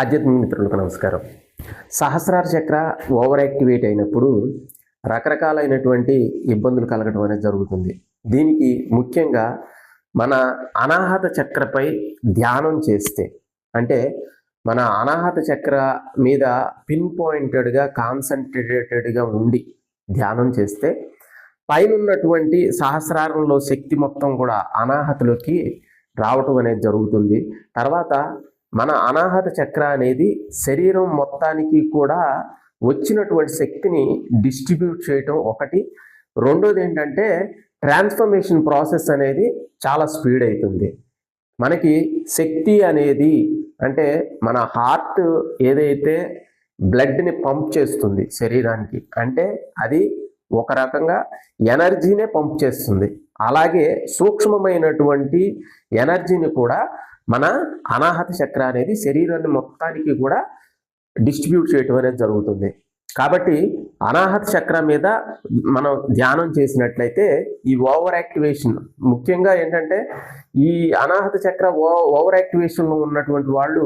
ఆధ్యాత్మిక మిత్రులకు నమస్కారం. సహస్రార చక్ర ఓవర్ యాక్టివేట్ అయినప్పుడు రకరకాలైనటువంటి ఇబ్బందులు కలగడం అనేది జరుగుతుంది. దీనికి ముఖ్యంగా మన అనాహత చక్రపై ధ్యానం చేస్తే అంటే మన అనాహత చక్ర మీద పిన్ పాయింటెడ్గా కాన్సన్ట్రేటెడ్గా ఉండి ధ్యానం చేస్తే పైన ఉన్నటువంటి సహస్రారంలో శక్తి మొత్తం కూడా అనాహతలోకి రావటం అనేది జరుగుతుంది. తర్వాత మన అనాహత చక్ర అనేది శరీరం మొత్తానికి కూడా వచ్చినటువంటి శక్తిని డిస్ట్రిబ్యూట్ చేయటం ఒకటి. రెండోది ఏంటంటే ట్రాన్స్ఫర్మేషన్ ప్రాసెస్ అనేది చాలా స్పీడ్ అవుతుంది మనకి శక్తి అనేది అంటే మన హార్ట్ ఏదైతే బ్లడ్ని పంప్ చేస్తుంది శరీరానికి అంటే అది ఒక రకంగా ఎనర్జీనే పంప్ చేస్తుంది. అలాగే సూక్ష్మమైనటువంటి ఎనర్జీని కూడా మన అనాహత చక్ర అనేది శరీరాన్ని మొత్తానికి కూడా డిస్ట్రిబ్యూట్ చేయటం అనేది జరుగుతుంది. కాబట్టి అనాహత చక్ర మీద మనం ధ్యానం చేసినట్లయితే ఈ ఓవర్ యాక్టివేషన్ ముఖ్యంగా ఏంటంటే ఈ అనాహత చక్ర ఓ ఓవర్ యాక్టివేషన్లో ఉన్నటువంటి వాళ్ళు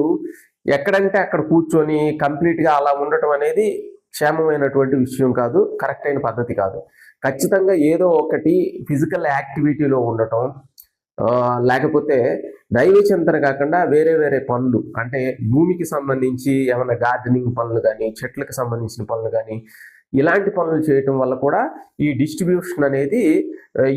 ఎక్కడంటే అక్కడ కూర్చొని కంప్లీట్గా అలా ఉండటం అనేది క్షేమమైనటువంటి విషయం కాదు కరెక్ట్ అయిన పద్ధతి కాదు. ఖచ్చితంగా ఏదో ఒకటి ఫిజికల్ యాక్టివిటీలో ఉండటం లేకపోతే దైవ చింతన కాకుండా వేరే వేరే పనులు అంటే భూమికి సంబంధించి ఏమైనా గార్డెనింగ్ పనులు కానీ చెట్లకు సంబంధించిన పనులు కానీ ఇలాంటి పనులు చేయటం వల్ల కూడా ఈ డిస్ట్రిబ్యూషన్ అనేది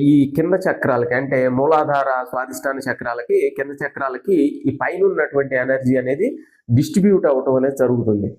ఈ కింద చక్రాలకి అంటే మూలాధార స్వాదిష్టాన చక్రాలకి కింద చక్రాలకి ఈ పైన ఉన్నటువంటి ఎనర్జీ అనేది డిస్ట్రిబ్యూట్ అవ్వటం అనేది జరుగుతుంది.